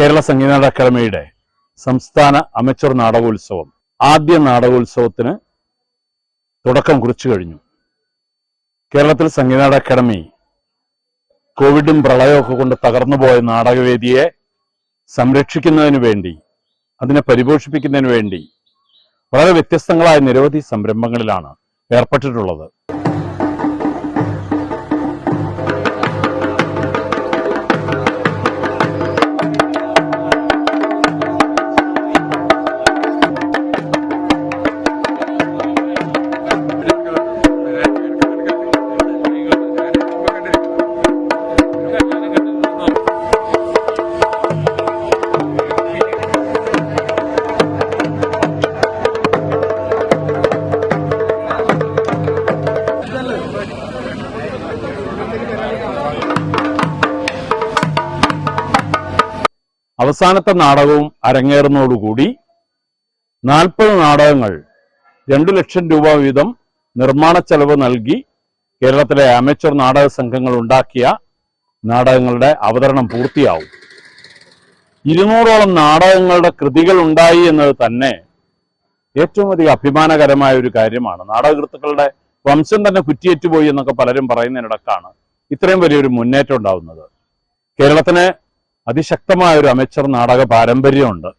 കേരള സംഗീത അക്കാദമിയുടെ സംസ്ഥാന അമച്ചർ നാടകോത്സവം. ആദ്യ നാടകോത്സവത്തിന് തുടക്കം കുറിച്ചു കഴിഞ്ഞു. കേരളത്തിൽ സംഗീത അക്കാദമി കോവിഡും പ്രളയമൊക്കെ കൊണ്ട് തകർന്നുപോയ നാടകവേദിയെ സംരക്ഷിക്കുന്നതിന് വേണ്ടി അതിനെ പരിപോഷിപ്പിക്കുന്നതിന് വേണ്ടി വളരെ വ്യത്യസ്തങ്ങളായ നിരവധി സംരംഭങ്ങളിലാണ് ഏർപ്പെട്ടിട്ടുള്ളത്. അവസാനത്തെ നാടകവും അരങ്ങേറുന്നതോടുകൂടി നാൽപ്പത് നാടകങ്ങൾ രണ്ടു ലക്ഷം രൂപ വീതം നിർമ്മാണ ചെലവ് നൽകി കേരളത്തിലെ അമേച്ചർ നാടക സംഘങ്ങൾ ഉണ്ടാക്കിയ നാടകങ്ങളുടെ അവതരണം പൂർത്തിയാവും. ഇരുന്നൂറോളം നാടകങ്ങളുടെ കൃതികൾ ഉണ്ടായി എന്നത് തന്നെ ഏറ്റവും അധികം അഭിമാനകരമായ ഒരു കാര്യമാണ്. നാടകകൃത്തുക്കളുടെ വംശം തന്നെ കുറ്റിയേറ്റുപോയി എന്നൊക്കെ പലരും പറയുന്നതിനിടക്കാണ് ഇത്രയും വലിയൊരു മുന്നേറ്റം ഉണ്ടാവുന്നത്. കേരളത്തിന് അതിശക്തമായ ഒരു അമേച്ചർ നാടക പാരമ്പര്യമുണ്ട്.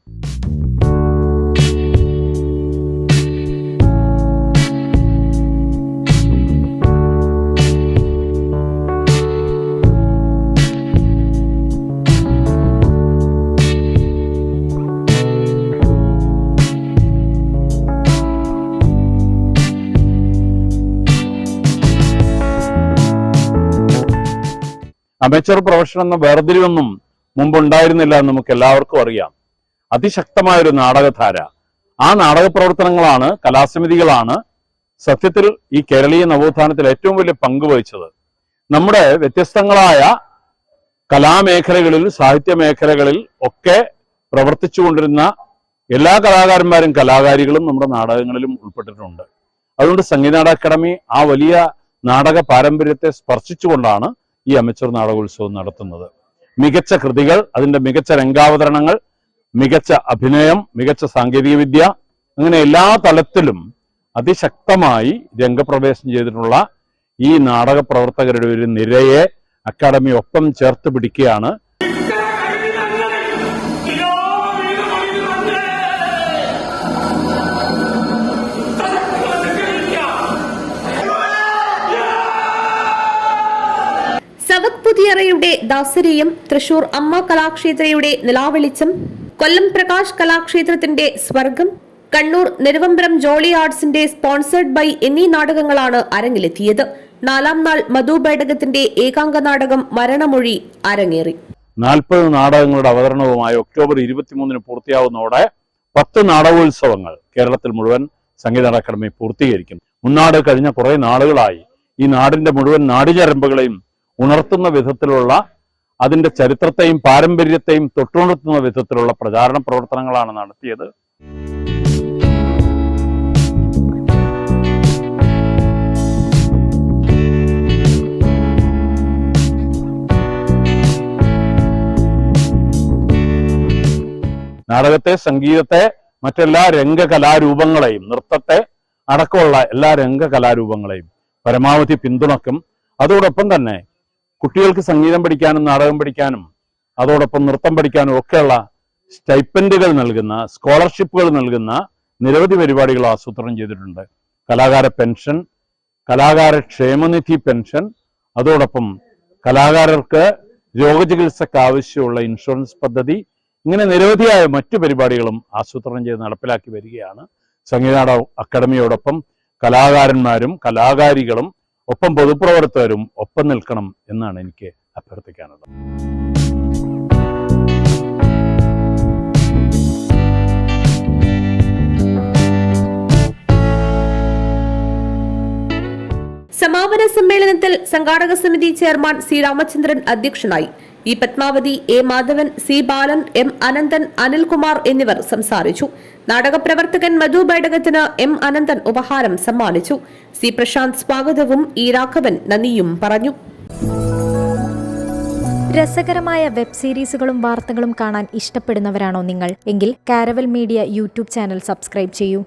അമേച്ചർ പ്രൊഫഷൻ എന്ന വേർതിരിവൊന്നും മുമ്പ് ഉണ്ടായിരുന്നില്ല എന്ന് നമുക്ക് എല്ലാവർക്കും അറിയാം. അതിശക്തമായ ഒരു നാടകധാര. ആ നാടക പ്രവർത്തനങ്ങളാണ് കലാസമിതികളാണ് സത്യത്തിൽ ഈ കേരളീയ നവോത്ഥാനത്തിൽ ഏറ്റവും വലിയ പങ്ക് വഹിച്ചത്. നമ്മുടെ വ്യത്യസ്തങ്ങളായ കലാമേഖലകളിൽ സാഹിത്യ മേഖലകളിൽ ഒക്കെ പ്രവർത്തിച്ചുകൊണ്ടിരുന്ന എല്ലാ കലാകാരന്മാരും കലാകാരികളും നമ്മുടെ നാടകങ്ങളിലും ഉൾപ്പെട്ടിട്ടുണ്ട്. അതുകൊണ്ട് സംഗീത അക്കാദമി ആ വലിയ നാടക പാരമ്പര്യത്തെ സ്പർശിച്ചുകൊണ്ടാണ് ഈ അമച്ചൂർ നാടകോത്സവം നടത്തുന്നത്. മികച്ച കൃതികൾ അതിന്റെ മികച്ച രംഗാവതരണങ്ങൾ മികച്ച അഭിനയം മികച്ച സാങ്കേതിക വിദ്യ അങ്ങനെ എല്ലാ തലത്തിലും അതിശക്തമായി രംഗപ്രവേശം ചെയ്തിട്ടുള്ള ഈ നാടക പ്രവർത്തകരുടെ ഒരു നിരയെ അക്കാദമി ഒപ്പം ചേർത്ത് പിടിക്കുകയാണ് പുതിയറയുടെ ദാസരിയും തൃശൂർ അമ്മ കലാക്ഷേത്രയുടെ നിലാവെളിച്ചം കൊല്ലം പ്രകാശ് കലാക്ഷേത്രത്തിന്റെ സ്വർഗം കണ്ണൂർ നെരുവമ്പ്രം ജോളി ആർട്സിന്റെ സ്പോൺസേഡ് ബൈ എന്നീ നാടകങ്ങളാണ് അരങ്ങിലെത്തിയത്. നാലാം നാൾ മധു ബൈഡകത്തിന്റെ ഏകാംഗ നാടകം മരണമൊഴി അരങ്ങേറി. നാൽപ്പത് നാടകങ്ങളുടെ അവതരണവുമായി ഒക്ടോബർ ഇരുപത്തിമൂന്നിന് പൂർത്തിയാവുന്നതോടെ പത്ത് നാടകോത്സവങ്ങൾ കേരളത്തിൽ മുഴുവൻ സംഗീത അക്കാദമി പൂർത്തീകരിക്കും. മുന്നാട് കഴിഞ്ഞ കുറെ നാളുകളായി ഈ നാടിന്റെ മുഴുവൻ നാടിചരമ്പുകളെയും ഉണർത്തുന്ന വിധത്തിലുള്ള അതിന്റെ ചരിത്രത്തെയും പാരമ്പര്യത്തെയും തൊട്ടുണർത്തുന്ന വിധത്തിലുള്ള പ്രചാരണ പ്രവർത്തനങ്ങളാണ് നടത്തിയത്. നാടകത്തെ സംഗീതത്തെ മറ്റെല്ലാ രംഗകലാരൂപങ്ങളെയും നൃത്തത്തെ അടക്കമുള്ള എല്ലാ രംഗകലാരൂപങ്ങളെയും പരമാവധി പിന്തുണക്കും. അതോടൊപ്പം തന്നെ കുട്ടികൾക്ക് സംഗീതം പഠിക്കാനും നാടകം പഠിക്കാനും അതോടൊപ്പം നൃത്തം പഠിക്കാനും ഒക്കെയുള്ള സ്റ്റൈപ്പൻഡുകൾ നൽകുന്ന സ്കോളർഷിപ്പുകൾ നൽകുന്ന നിരവധി പരിപാടികൾ ആസൂത്രണം ചെയ്തിട്ടുണ്ട്. കലാകാര പെൻഷൻ കലാകാര ക്ഷേമനിധി പെൻഷൻ അതോടൊപ്പം കലാകാരർക്ക് രോഗചികിത്സക്ക് ആവശ്യമുള്ള ഇൻഷുറൻസ് പദ്ധതി ഇങ്ങനെ നിരവധിയായ മറ്റു പരിപാടികളും ആസൂത്രണം ചെയ്ത് നടപ്പിലാക്കി വരികയാണ്. സംഗീത അക്കാദമിയോടൊപ്പം കലാകാരന്മാരും കലാകാരികളും ഒപ്പം പൊതുപ്രവർത്തകരും ഒപ്പം നിൽക്കണം എന്നാണ് എനിക്ക് അഭ്യർത്ഥിക്കാനുള്ളത്. സമാപന സമ്മേളനത്തിൽ സംഘാടക സമിതി ചെയർമാൻ സി രാമചന്ദ്രൻ അധ്യക്ഷനായി E Padmavathi A Madhavan C Balan M Ananthan Anilkumar എന്നിവർ സംസാരിച്ചു. നാടകപ്രവർത്തകൻ മധു ബൈഡകത്തിന് എം അനന്തൻ ഉപഹാരം സമ്മാനിച്ചു. സി പ്രശാന്ത് സ്വാഗതവും ഇ രാഘവൻ നന്ദിയും പറഞ്ഞു. രസകരമായ വെബ് സീരീസുകളും വാർത്തകളും കാണാൻ ഇഷ്ടപ്പെടുന്നവരാണോ നിങ്ങൾ? എങ്കിൽ Caravel media YouTube channel subscribe ചെയ്യൂ.